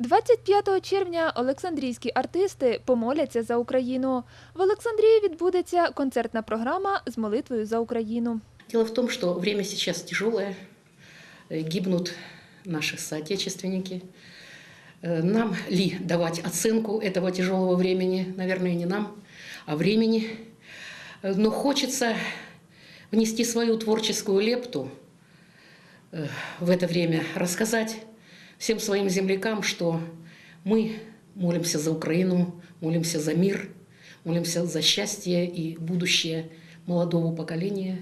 25 червня олександрійські артисти помоляться за Україну. В Олександрії відбудеться концертна програма з молитвою за Україну. Дело в том, что время сейчас тяжелое, э, гибнут наши соотечественники. Э, Нам ли давать оценку этого тяжелого времени? Наверное, не нам, а времени. Э, Но хочется внести свою творческую лепту э, в это время, рассказать всем своим землякам, что мы молимся за Украину, молимся за мир, молимся за счастье и будущее молодого поколения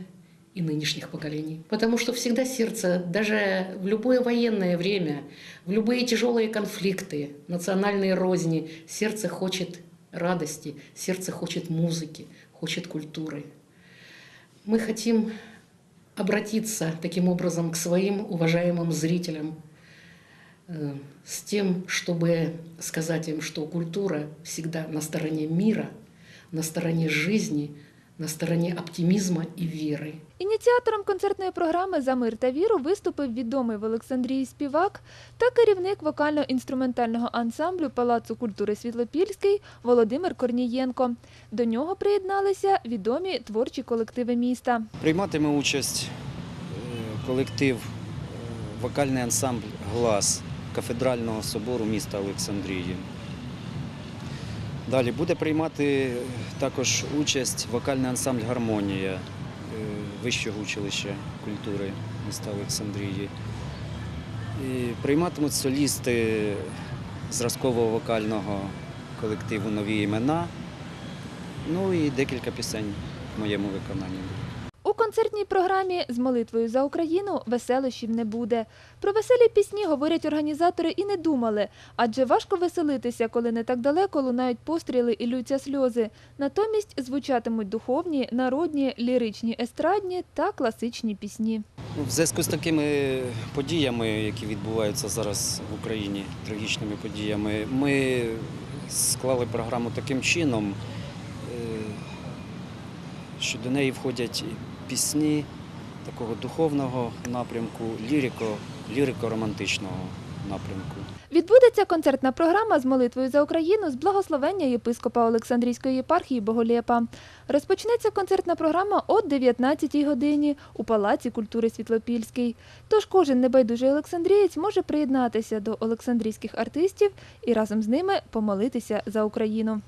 и нынешних поколений. Потому что всегда сердце, даже в любое военное время, в любые тяжелые конфликты, национальные розни, сердце хочет радости, сердце хочет музыки, хочет культуры. Мы хотим обратиться таким образом к своим уважаемым зрителям с тем, чтобы сказать им, что культура всегда на стороне мира, на стороне жизни, на стороне оптимизма и веры. Ініціатором концертної програми За мир та віру виступив відомий в Олександрії співак та керівник вокально-інструментального ансамблю Палацу культури Світлопільський Володимир Корнієнко. До нього приєдналися відомі творчі колективи міста. Прийматиме участь е, колектив е, вокальний ансамбль Глас кафедрального собору міста Олександрії. Далі буде приймати також участь вокальний ансамбль Гармонія е, Вищого училища культури міста Олександрії. І прийматимуть солісти зразкового вокального колективу Нові імена. Ну і декілька пісень в моєму виконанні. Концертній програмі з молитвою за Україну веселощів не буде. Про веселі пісні говорять організатори і не думали, адже важко веселитися, коли не так далеко лунають постріли і лються сльози. Натомість звучатимуть духовні, народні, ліричні, естрадні та класичні пісні. Ну, В зв'язку з такими подіями, які відбуваються зараз в Україні, трагічними подіями, ми склали програму таким чином, що до неї входять пісні такого духовного напрямку, лірико, лірико-романтичного напрямку. Відбудеться концертна програма з молитвою за Україну з благословення єпископа Олександрійської єпархії Боголєпа. Розпочнеться концертна програма о 19-й годині у Палаці культури Світлопільський. Тож кожен небайдужий олександрієць може приєднатися до олександрійських артистів і разом з ними помолитися за Україну.